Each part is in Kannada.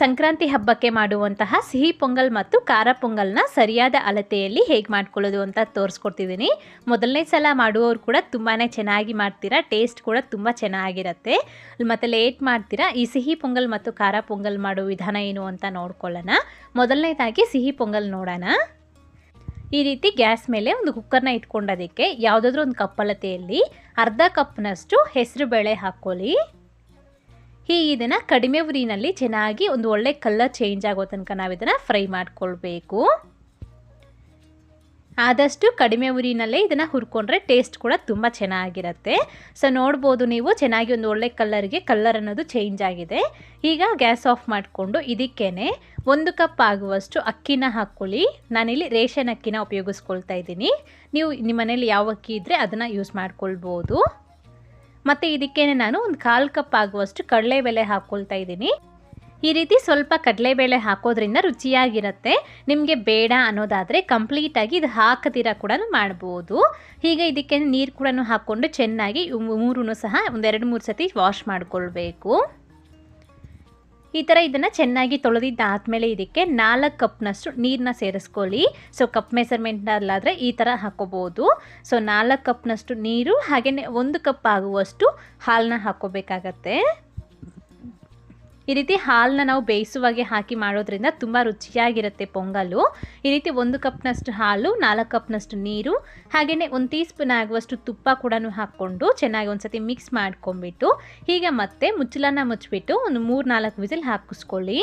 ಸಂಕ್ರಾಂತಿ ಹಬ್ಬಕ್ಕೆ ಮಾಡುವಂತಹ ಸಿಹಿ ಪೊಂಗಲ್ ಮತ್ತು ಖಾರ ಪೊಂಗಲ್ನ ಸರಿಯಾದ ಅಳತೆಯಲ್ಲಿ ಹೇಗೆ ಮಾಡ್ಕೊಳ್ಳೋದು ಅಂತ ತೋರಿಸ್ಕೊಡ್ತಿದ್ದೀನಿ. ಮೊದಲನೇ ಸಲ ಮಾಡುವವರು ಕೂಡ ತುಂಬಾ ಚೆನ್ನಾಗಿ ಮಾಡ್ತೀರಾ, ಟೇಸ್ಟ್ ಕೂಡ ತುಂಬ ಚೆನ್ನಾಗಿರುತ್ತೆ. ಮತ್ತು ಲೇಟ್ ಮಾಡ್ತೀರಾ, ಈ ಸಿಹಿ ಪೊಂಗಲ್ ಮತ್ತು ಖಾರ ಪೊಂಗಲ್ ಮಾಡೋ ವಿಧಾನ ಏನು ಅಂತ ನೋಡ್ಕೊಳ್ಳೋಣ. ಮೊದಲನೇದಾಗಿ ಸಿಹಿ ಪೊಂಗಲ್ ನೋಡೋಣ. ಈ ರೀತಿ ಗ್ಯಾಸ್ ಮೇಲೆ ಒಂದು ಕುಕ್ಕರ್ನ ಇಟ್ಕೊಂಡೋದಕ್ಕೆ ಯಾವುದಾದ್ರೂ ಒಂದು ಕಪ್ಪಲತೆಯಲ್ಲಿ ಅರ್ಧ ಕಪ್ನಷ್ಟು ಹೆಸರು ಬೇಳೆ ಹಾಕ್ಕೊಳ್ಳಿ. ಹೀಗೆ ಇದನ್ನು ಕಡಿಮೆ ಉರಿನಲ್ಲಿ ಚೆನ್ನಾಗಿ ಒಂದು ಒಳ್ಳೆ ಕಲರ್ ಚೇಂಜ್ ಆಗೋ ತನಕ ನಾವು ಇದನ್ನು ಫ್ರೈ ಮಾಡ್ಕೊಳ್ಬೇಕು. ಆದಷ್ಟು ಕಡಿಮೆ ಉರಿನಲ್ಲೇ ಇದನ್ನು ಹುರ್ಕೊಂಡ್ರೆ ಟೇಸ್ಟ್ ಕೂಡ ತುಂಬ ಚೆನ್ನಾಗಿರುತ್ತೆ. ಸೊ ನೋಡ್ಬೋದು ನೀವು ಚೆನ್ನಾಗಿ ಒಂದು ಒಳ್ಳೆ ಕಲರ್ಗೆ ಕಲರ್ ಅನ್ನೋದು ಚೇಂಜ್ ಆಗಿದೆ. ಈಗ ಗ್ಯಾಸ್ ಆಫ್ ಮಾಡಿಕೊಂಡು ಇದಕ್ಕೇನೆ ಒಂದು ಕಪ್ ಆಗುವಷ್ಟು ಅಕ್ಕಿನ ಹಾಕ್ಕೊಳ್ಳಿ ನಾನಿಲ್ಲಿ ರೇಷನ್ ಅಕ್ಕಿನ ಉಪಯೋಗಿಸ್ಕೊಳ್ತಾ ಇದ್ದೀನಿ. ನೀವು ನಿಮ್ಮ ಮನೇಲಿ ಯಾವ ಅಕ್ಕಿ ಇದ್ದರೆ ಅದನ್ನು ಯೂಸ್ ಮಾಡ್ಕೊಳ್ಬೋದು. ಮತ್ತು ಇದಕ್ಕೇನೆ ನಾನು ಒಂದು ಕಾಲು ಕಪ್ ಆಗುವಷ್ಟು ಕಡಲೆಬೇಳೆ ಹಾಕ್ಕೊಳ್ತಾ ಇದ್ದೀನಿ. ಈ ರೀತಿ ಸ್ವಲ್ಪ ಕಡಲೆಬೇಳೆ ಹಾಕೋದ್ರಿಂದ ರುಚಿಯಾಗಿರುತ್ತೆ. ನಿಮಗೆ ಬೇಡ ಅನ್ನೋದಾದರೆ ಕಂಪ್ಲೀಟಾಗಿ ಇದು ಹಾಕದಿರ ಕೂಡ ಮಾಡ್ಬೋದು. ಹೀಗೆ ಇದಕ್ಕೆ ನೀರು ಕೂಡ ಹಾಕ್ಕೊಂಡು ಚೆನ್ನಾಗಿ ಮೂರೂ ಸಹ ಒಂದೆರಡು ಮೂರು ಸತಿ ವಾಶ್ ಮಾಡಿಕೊಳ್ಬೇಕು. ಈ ಥರ ಇದನ್ನು ಚೆನ್ನಾಗಿ ತೊಳೆದಿದ್ದಾದಮೇಲೆ ಇದಕ್ಕೆ ನಾಲ್ಕು ಕಪ್ನಷ್ಟು ನೀರನ್ನ ಸೇರಿಸ್ಕೊಳ್ಳಿ. ಸೊ ಕಪ್ ಮೆಸರ್ಮೆಂಟ್ನಲ್ಲಾದರೆ ಈ ಥರ ಹಾಕೋಬೋದು. ಸೊ ನಾಲ್ಕು ಕಪ್ನಷ್ಟು ನೀರು ಹಾಗೆಯೇ ಒಂದು ಕಪ್ ಆಗುವಷ್ಟು ಹಾಲನ್ನ ಹಾಕ್ಕೋಬೇಕಾಗತ್ತೆ ಈ ರೀತಿ ಹಾಲನ್ನ ನಾವು ಬೇಯಿಸುವಾಗೆ ಹಾಕಿ ಮಾಡೋದ್ರಿಂದ ತುಂಬ ರುಚಿಯಾಗಿರುತ್ತೆ ಪೊಂಗಲು. ಈ ರೀತಿ ಒಂದು ಕಪ್ನಷ್ಟು ಹಾಲು, ನಾಲ್ಕು ಕಪ್ನಷ್ಟು ನೀರು, ಹಾಗೆಯೇ ಒಂದು ಟೀ ಸ್ಪೂನ್ ಆಗುವಷ್ಟು ತುಪ್ಪ ಕೂಡ ಹಾಕ್ಕೊಂಡು ಚೆನ್ನಾಗಿ ಒಂದು ಸತಿ ಮಿಕ್ಸ್ ಮಾಡ್ಕೊಂಬಿಟ್ಟು ಹೀಗೆ ಮತ್ತೆ ಮುಚ್ಚಲನ್ನ ಮುಚ್ಚಿಬಿಟ್ಟು ಒಂದು ಮೂರು ನಾಲ್ಕು ವಿಸಿಲ್ ಹಾಕಿಸ್ಕೊಳ್ಳಿ.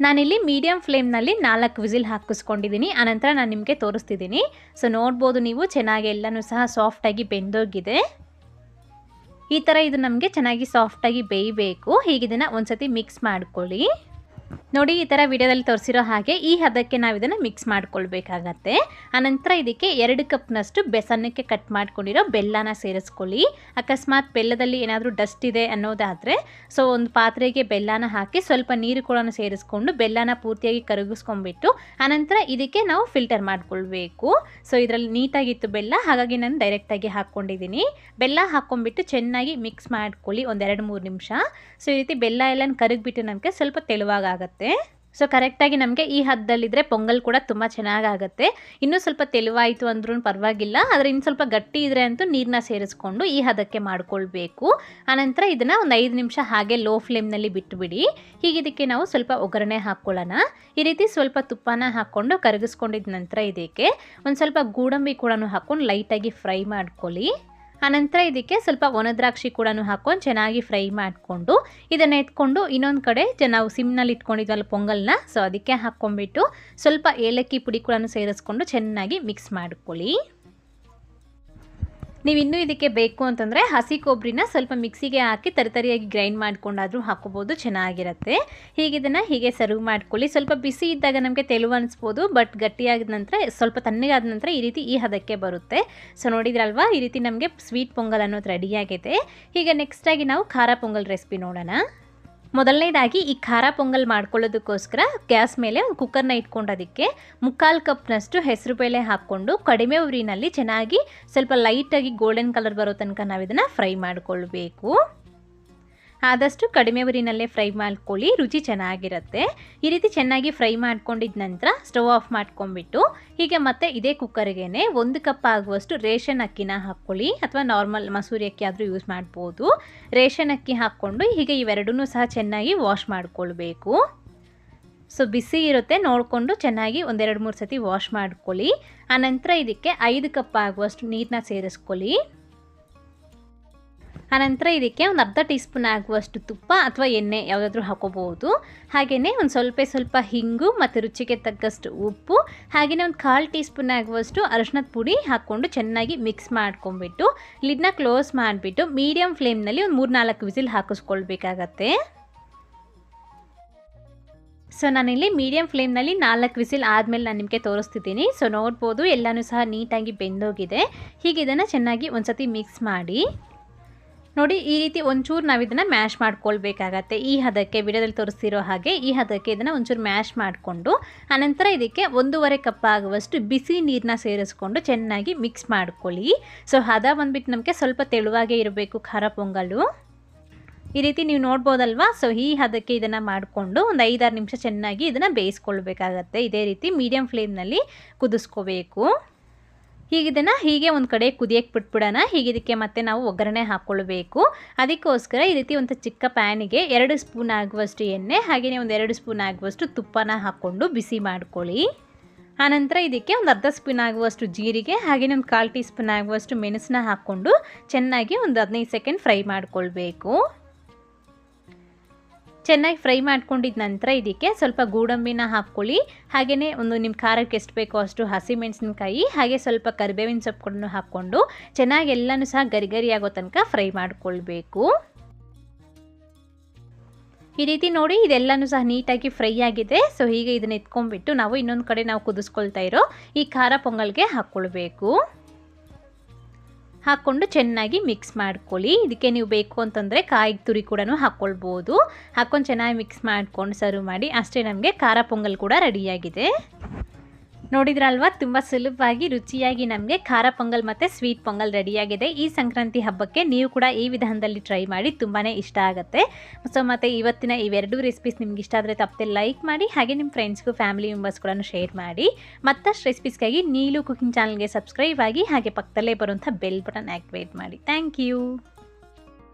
ನಾನಿಲ್ಲಿ ಮೀಡಿಯಂ ಫ್ಲೇಮ್ನಲ್ಲಿ ನಾಲ್ಕು ವಿಸಿಲ್ ಹಾಕಿಸ್ಕೊಂಡಿದ್ದೀನಿ. ಆನಂತರ ನಾನು ನಿಮಗೆ ತೋರಿಸ್ತಿದ್ದೀನಿ. ಸೊ, ನೋಡ್ಬೋದು ನೀವು ಚೆನ್ನಾಗಿ ಎಲ್ಲನೂ ಸಹ ಸಾಫ್ಟಾಗಿ ಬೆಂದೋಗಿದೆ. ಈ ಥರ ಇದು ನಮಗೆ ಚೆನ್ನಾಗಿ ಸಾಫ್ಟಾಗಿ ಬೇಯಬೇಕು. ಹೀಗೆ ಒಂದು ಸತಿ ಮಿಕ್ಸ್ ಮಾಡ್ಕೊಳ್ಳಿ. ನೋಡಿ, ಈ ಥರ ವಿಡಿಯೋದಲ್ಲಿ ತೋರಿಸಿರೋ ಹಾಗೆ ಈ ಹದಕ್ಕೆ ನಾವು ಇದನ್ನು ಮಿಕ್ಸ್ ಮಾಡ್ಕೊಳ್ಬೇಕಾಗತ್ತೆ. ಆನಂತರ ಇದಕ್ಕೆ ಎರಡು ಕಪ್ನಷ್ಟು ಬೆಸನ್ನಕ್ಕೆ ಕಟ್ ಮಾಡ್ಕೊಂಡಿರೋ ಬೆಲ್ಲನ ಸೇರಿಸ್ಕೊಳ್ಳಿ. ಅಕಸ್ಮಾತ್ ಬೆಲ್ಲದಲ್ಲಿ ಏನಾದರೂ ಡಸ್ಟ್ ಇದೆ ಅನ್ನೋದಾದರೆ ಸೊ ಒಂದು ಪಾತ್ರೆಗೆ ಬೆಲ್ಲನ ಹಾಕಿ ಸ್ವಲ್ಪ ನೀರು ಕೂಡ ಸೇರಿಸ್ಕೊಂಡು ಬೆಲ್ಲನ ಪೂರ್ತಿಯಾಗಿ ಕರಗಿಸ್ಕೊಂಡ್ಬಿಟ್ಟು, ಆನಂತರ ಇದಕ್ಕೆ ನಾವು ಫಿಲ್ಟರ್ ಮಾಡ್ಕೊಳ್ಬೇಕು. ಸೊ ಇದರಲ್ಲಿ ನೀಟಾಗಿತ್ತು ಬೆಲ್ಲ, ಹಾಗಾಗಿ ನಾನು ಡೈರೆಕ್ಟಾಗಿ ಹಾಕ್ಕೊಂಡಿದ್ದೀನಿ ಬೆಲ್ಲ ಹಾಕ್ಕೊಂಡ್ಬಿಟ್ಟು ಚೆನ್ನಾಗಿ ಮಿಕ್ಸ್ ಮಾಡ್ಕೊಳ್ಳಿ ಒಂದೆರಡು ಮೂರು ನಿಮಿಷ. ಸೊ ಈ ರೀತಿ ಬೆಲ್ಲ ಎಲ್ಲ ಕರಗಿಬಿಟ್ಟು ನಮಗೆ ಸ್ವಲ್ಪ ತೆಳುವಾಗುತ್ತೆ ಸೊ ಕರೆಕ್ಟಾಗಿ ನಮಗೆ ಈ ಹದ್ದಲ್ಲಿದ್ದರೆ ಪೊಂಗಲ್ ಕೂಡ ತುಂಬ ಚೆನ್ನಾಗಾಗುತ್ತೆ. ಇನ್ನೂ ಸ್ವಲ್ಪ ತೆಲುವಾಯಿತು ಅಂದ್ರೂ ಪರವಾಗಿಲ್ಲ. ಆದರೆ ಇನ್ನು ಸ್ವಲ್ಪ ಗಟ್ಟಿ ಇದ್ರೆ ಅಂತೂ ನೀರನ್ನ ಸೇರಿಸ್ಕೊಂಡು ಈ ಹದಕ್ಕೆ ಮಾಡ್ಕೊಳ್ಬೇಕು. ಆನಂತರ ಇದನ್ನು ಒಂದು ಐದು ನಿಮಿಷ ಹಾಗೆ ಲೋ ಫ್ಲೇಮ್ನಲ್ಲಿ ಬಿಟ್ಟುಬಿಡಿ ಹೀಗಿದಕ್ಕೆ ನಾವು ಸ್ವಲ್ಪ ಒಗ್ಗರಣೆ ಹಾಕ್ಕೊಳ್ಳೋಣ ಈ ರೀತಿ ಸ್ವಲ್ಪ ತುಪ್ಪನ ಹಾಕ್ಕೊಂಡು ಕರಗಿಸ್ಕೊಂಡಿದ ನಂತರ ಇದಕ್ಕೆ ಒಂದು ಸ್ವಲ್ಪ ಗೋಡಂಬಿ ಕೂಡ ಹಾಕ್ಕೊಂಡು ಲೈಟಾಗಿ ಫ್ರೈ ಮಾಡ್ಕೊಳ್ಳಿ. ಆನಂತರ ಇದಕ್ಕೆ ಸ್ವಲ್ಪ ಒಣದ್ರಾಕ್ಷಿ ಕೂಡ ಹಾಕೊಂಡು ಚೆನ್ನಾಗಿ ಫ್ರೈ ಮಾಡಿಕೊಂಡು ಇದನ್ನು ಎತ್ಕೊಂಡು ಇನ್ನೊಂದು ಕಡೆ ನಾವು ಸಿಮ್ನಲ್ಲಿ ಇಟ್ಕೊಂಡಿದ್ವಲ್ಲ ಪೊಂಗಲ್ನ ಸೊ ಅದಕ್ಕೆ ಹಾಕ್ಕೊಂಡ್ಬಿಟ್ಟು ಸ್ವಲ್ಪ ಏಲಕ್ಕಿ ಪುಡಿ ಕೂಡ ಸೇರಿಸ್ಕೊಂಡು ಚೆನ್ನಾಗಿ ಮಿಕ್ಸ್ ಮಾಡ್ಕೊಳ್ಳಿ. ನೀವು ಇನ್ನೂ ಇದಕ್ಕೆ ಬೇಕು ಅಂತಂದರೆ ಹಸಿ ಕೊಬ್ಬರಿನ ಸ್ವಲ್ಪ ಮಿಕ್ಸಿಗೆ ಹಾಕಿ ತರಿತರಿಯಾಗಿ ಗ್ರೈಂಡ್ ಮಾಡ್ಕೊಂಡಾದರೂ ಹಾಕೋಬೋದು, ಚೆನ್ನಾಗಿರುತ್ತೆ. ಹೀಗೆ ಇದನ್ನು ಹೀಗೆ ಸರ್ವ್ ಮಾಡ್ಕೊಳ್ಳಿ. ಸ್ವಲ್ಪ ಬಿಸಿ ಇದ್ದಾಗ ನಮಗೆ ತೆಳು ಅನಿಸ್ಬೋದು, ಬಟ್ ಗಟ್ಟಿಯಾದ ನಂತರ, ಸ್ವಲ್ಪ ತಣ್ಣಗಾದ ನಂತರ ಈ ರೀತಿ ಈ ಹದಕ್ಕೆ ಬರುತ್ತೆ. ಸೊ ನೋಡಿದ್ರಲ್ವಾ? ಈ ರೀತಿ ನಮಗೆ ಸ್ವೀಟ್ ಪೊಂಗಲ್ ಅನ್ನೋದು ರೆಡಿಯಾಗಿದೆ ಈಗ ನೆಕ್ಸ್ಟಾಗಿ ನಾವು ಖಾರ ಪೊಂಗಲ್ ರೆಸಿಪಿ ನೋಡೋಣ. ಮೊದಲನೇದಾಗಿ ಈ ಖಾರ ಪೊಂಗಲ್ ಮಾಡ್ಕೊಳ್ಳೋದಕ್ಕೋಸ್ಕರ ಗ್ಯಾಸ್ ಮೇಲೆ ಒಂದು ಕುಕ್ಕರ್ನ ಇಟ್ಕೊಂಡು ಅದಕ್ಕೆ ಮುಕ್ಕಾಲು ಕಪ್ನಷ್ಟು ಹೆಸರು ಬೇಳೆ ಹಾಕ್ಕೊಂಡು ಕಡಿಮೆ ಉರಿನಲ್ಲಿ ಚೆನ್ನಾಗಿ ಸ್ವಲ್ಪ ಲೈಟಾಗಿ ಗೋಲ್ಡನ್ ಕಲರ್ ಬರೋ ತನಕ ನಾವು ಇದನ್ನು ಫ್ರೈ ಮಾಡಿಕೊಳ್ಬೇಕು. ಆದಷ್ಟು ಕಡಿಮೆ ಉರಿನಲ್ಲೇ ಫ್ರೈ ಮಾಡ್ಕೊಳ್ಳಿ, ರುಚಿ ಚೆನ್ನಾಗಿರುತ್ತೆ. ಈ ರೀತಿ ಚೆನ್ನಾಗಿ ಫ್ರೈ ಮಾಡ್ಕೊಂಡಿದ್ದ ನಂತರ ಸ್ಟವ್ ಆಫ್ ಮಾಡ್ಕೊಂಡ್ಬಿಟ್ಟು, ಹೀಗೆ ಮತ್ತೆ ಇದೇ ಕುಕ್ಕರ್ಗೆ ಒಂದು ಕಪ್ ಆಗುವಷ್ಟು ರೇಷನ್ ಅಕ್ಕಿನ ಹಾಕ್ಕೊಳ್ಳಿ, ಅಥವಾ ನಾರ್ಮಲ್ ಮಸೂರಿ ಅಕ್ಕಿ ಆದರೂ ಯೂಸ್ ಮಾಡ್ಬೋದು. ರೇಷನ್ ಅಕ್ಕಿ ಹಾಕ್ಕೊಂಡು ಹೀಗೆ ಇವೆರಡೂ ಸಹ ಚೆನ್ನಾಗಿ ವಾಶ್ ಮಾಡಿಕೊಳ್ಬೇಕು. ಸೊ, ಬಿಸಿ ಇರುತ್ತೆ, ನೋಡಿಕೊಂಡು ಚೆನ್ನಾಗಿ ಒಂದೆರಡು ಮೂರು ಸತಿ ವಾಶ್ ಮಾಡ್ಕೊಳ್ಳಿ. ಆನಂತರ ಇದಕ್ಕೆ ಐದು ಕಪ್ ಆಗುವಷ್ಟು ನೀರನ್ನ ಸೇರಿಸ್ಕೊಳ್ಳಿ. ಆನಂತರ ಇದಕ್ಕೆ ಒಂದು ಅರ್ಧ ಟೀ ಸ್ಪೂನ್ ಆಗುವಷ್ಟು ತುಪ್ಪ ಅಥವಾ ಎಣ್ಣೆ ಯಾವುದಾದ್ರೂ ಹಾಕೋಬಹುದು ಹಾಗೆಯೇ ಒಂದು ಸ್ವಲ್ಪ ಸ್ವಲ್ಪ ಹಿಂಗು ಮತ್ತು ರುಚಿಗೆ ತಕ್ಕಷ್ಟು ಉಪ್ಪು, ಹಾಗೆಯೇ ಒಂದು ಕಾಲು ಟೀ ಸ್ಪೂನ್ ಆಗುವಷ್ಟು ಅರಶಿನದ ಪುಡಿ ಹಾಕ್ಕೊಂಡು ಚೆನ್ನಾಗಿ ಮಿಕ್ಸ್ ಮಾಡ್ಕೊಂಡ್ಬಿಟ್ಟು ಲಿಡ್ನ ಕ್ಲೋಸ್ ಮಾಡಿಬಿಟ್ಟು ಮೀಡಿಯಮ್ ಫ್ಲೇಮ್ನಲ್ಲಿ ಒಂದು ಮೂರು ನಾಲ್ಕು ವಿಸಿಲ್ ಹಾಕಿಸ್ಕೊಳ್ಬೇಕಾಗತ್ತೆ. ಸೊ, ನಾನಿಲ್ಲಿ ಮೀಡಿಯಮ್ ಫ್ಲೇಮ್ನಲ್ಲಿ ನಾಲ್ಕು ವಿಸಿಲ್ ಆದಮೇಲೆ ನಾನು ನಿಮಗೆ ತೋರಿಸ್ತಿದ್ದೀನಿ. ಸೊ, ನೋಡ್ಬೋದು ಎಲ್ಲನೂ ಸಹ ನೀಟಾಗಿ ಬೆಂದೋಗಿದೆ. ಹೀಗೆ ಇದನ್ನು ಚೆನ್ನಾಗಿ ಒಂದು ಸತಿ ಮಿಕ್ಸ್ ಮಾಡಿ. ನೋಡಿ ಈ ರೀತಿ ಒಂಚೂರು ನಾವು ಇದನ್ನು ಮ್ಯಾಶ್ ಮಾಡ್ಕೊಳ್ಬೇಕಾಗತ್ತೆ. ಈ ಹದಕ್ಕೆ ವಿಡಿಯೋದಲ್ಲಿ ತೋರಿಸಿರೋ ಹಾಗೆ ಈ ಹದಕ್ಕೆ ಇದನ್ನು ಒಂಚೂರು ಮ್ಯಾಶ್ ಮಾಡಿಕೊಂಡು, ಆನಂತರ ಇದಕ್ಕೆ ಒಂದೂವರೆ ಕಪ್ ಆಗುವಷ್ಟು ಬಿಸಿ ನೀರನ್ನ ಸೇರಿಸ್ಕೊಂಡು ಚೆನ್ನಾಗಿ ಮಿಕ್ಸ್ ಮಾಡ್ಕೊಳ್ಳಿ. ಸೊ ಹದ ಬಂದ್ಬಿಟ್ಟು ನಮಗೆ ಸ್ವಲ್ಪ ತೆಳುವಾಗೇ ಇರಬೇಕು ಖಾರ ಪೊಂಗಲು. ಈ ರೀತಿ ನೀವು ನೋಡ್ಬೋದಲ್ವಾ? ಸೊ ಈ ಹದಕ್ಕೆ ಇದನ್ನು ಮಾಡಿಕೊಂಡು ಒಂದು ಐದಾರು ನಿಮಿಷ ಚೆನ್ನಾಗಿ ಇದನ್ನು ಬೇಯಿಸ್ಕೊಳ್ಬೇಕಾಗತ್ತೆ. ಇದೇ ರೀತಿ ಮೀಡಿಯಮ್ ಫ್ಲೇಮ್ನಲ್ಲಿ ಕುದಿಸ್ಕೋಬೇಕು. ಹೀಗೆ ಇದನ್ನು ಹೀಗೆ ಒಂದು ಕಡೆ ಕುದಿಯಕ್ಕೆ ಬಿಟ್ಬಿಡೋಣ. ಹೀಗಿದಕ್ಕೆ ಮತ್ತೆ ನಾವು ಒಗ್ಗರಣೆ ಹಾಕ್ಕೊಳ್ಬೇಕು ಅದಕ್ಕೋಸ್ಕರ ಈ ರೀತಿ ಒಂದು ಚಿಕ್ಕ ಪ್ಯಾನಿಗೆ ಎರಡು ಸ್ಪೂನ್ ಆಗುವಷ್ಟು ಎಣ್ಣೆ ಹಾಗೆಯೇ ಒಂದು ಎರಡು ಸ್ಪೂನ್ ಆಗುವಷ್ಟು ತುಪ್ಪನ ಹಾಕ್ಕೊಂಡು ಬಿಸಿ ಮಾಡ್ಕೊಳ್ಳಿ. ಆನಂತರ ಇದಕ್ಕೆ ಒಂದು ಅರ್ಧ ಸ್ಪೂನ್ ಆಗುವಷ್ಟು ಜೀರಿಗೆ ಹಾಗೆಯೇ ಒಂದು ಕಾಲು ಟೀ ಸ್ಪೂನ್ ಆಗುವಷ್ಟು ಮೆಣಸನ್ನ ಹಾಕ್ಕೊಂಡು ಚೆನ್ನಾಗಿ ಒಂದು ಹದಿನೈದು ಸೆಕೆಂಡ್ ಫ್ರೈ ಮಾಡ್ಕೊಳ್ಬೇಕು. ಚೆನ್ನಾಗಿ ಫ್ರೈ ಮಾಡ್ಕೊಂಡಿದ್ದ ನಂತರ ಇದಕ್ಕೆ ಸ್ವಲ್ಪ ಗೋಡಂಬಿನ ಹಾಕ್ಕೊಳ್ಳಿ. ಹಾಗೆಯೇ ಒಂದು ನಿಮ್ಮ ಖಾರಕ್ಕೆ ಎಷ್ಟು ಬೇಕೋ ಅಷ್ಟು ಹಸಿಮೆಣಸಿನಕಾಯಿ ಹಾಗೆ ಸ್ವಲ್ಪ ಕರಿಬೇವಿನ ಸೊಪ್ಪುಗಳನ್ನು ಹಾಕ್ಕೊಂಡು ಚೆನ್ನಾಗಿ ಎಲ್ಲನೂ ಸಹ ಗರಿ ಗರಿ ಆಗೋ ತನಕ ಫ್ರೈ ಮಾಡ್ಕೊಳ್ಬೇಕು. ಈ ರೀತಿ ನೋಡಿ ಇದೆಲ್ಲನೂ ಸಹ ನೀಟಾಗಿ ಫ್ರೈ ಆಗಿದೆ. ಸೊ, ಹೀಗೆ ಇದನ್ನ ಎತ್ಕೊಂಡ್ಬಿಟ್ಟು ನಾವು ಇನ್ನೊಂದು ಕಡೆ ನಾವು ಕುದಿಸ್ಕೊಳ್ತಾ ಇರೋ ಈ ಖಾರ ಪೊಂಗಲ್ಗೆ ಹಾಕ್ಕೊಳ್ಬೇಕು. ಹಾಕ್ಕೊಂಡು ಚೆನ್ನಾಗಿ ಮಿಕ್ಸ್ ಮಾಡ್ಕೊಳ್ಳಿ. ಇದಕ್ಕೆ ನೀವು ಬೇಕು ಅಂತಂದರೆ ಕಾಯಿ ತುರಿ ಕೂಡ ಹಾಕ್ಕೊಳ್ಬೋದು. ಹಾಕ್ಕೊಂಡು ಚೆನ್ನಾಗಿ ಮಿಕ್ಸ್ ಮಾಡ್ಕೊಂಡು ಸರ್ವ್ ಮಾಡಿ, ಅಷ್ಟೇ ನಮಗೆ ಖಾರ ಪೊಂಗಲ್ ಕೂಡ ರೆಡಿಯಾಗಿದೆ ನೋಡಿದ್ರಲ್ವಾ? ತುಂಬ ಸುಲಭವಾಗಿ, ರುಚಿಯಾಗಿ ನಮಗೆ ಖಾರ ಪೊಂಗಲ್ ಮತ್ತು ಸ್ವೀಟ್ ಪೊಂಗಲ್ ರೆಡಿಯಾಗಿದೆ. ಈ ಸಂಕ್ರಾಂತಿ ಹಬ್ಬಕ್ಕೆ ನೀವು ಕೂಡ ಈ ವಿಧಾನದಲ್ಲಿ ಟ್ರೈ ಮಾಡಿ ತುಂಬಾ ಇಷ್ಟ ಆಗುತ್ತೆ. ಸೊ ಮತ್ತು ಇವತ್ತಿನ ಇವೆರಡೂ ರೆಸಿಪೀಸ್ ನಿಮ್ಗೆ ಇಷ್ಟ ಆದರೆ ತಪ್ಪದೆ ಲೈಕ್ ಮಾಡಿ, ಹಾಗೆ ನಿಮ್ಮ ಫ್ರೆಂಡ್ಸ್ಗೂ ಫ್ಯಾಮಿಲಿ ಮೆಂಬರ್ಸ್ ಕೂಡ ಶೇರ್ ಮಾಡಿ. ಮತ್ತಷ್ಟು ರೆಸಿಪೀಸ್ಗಾಗಿ ನೀಲು ಕುಕಿಂಗ್ ಚಾನಲ್ಗೆ ಸಬ್ಸ್ಕ್ರೈಬ್ ಆಗಿ, ಹಾಗೆ ಪಕ್ಕದಲ್ಲೇ ಬರುವಂಥ ಬೆಲ್ ಬಟನ್ ಆ್ಯಕ್ಟಿವೇಟ್ ಮಾಡಿ. Thank you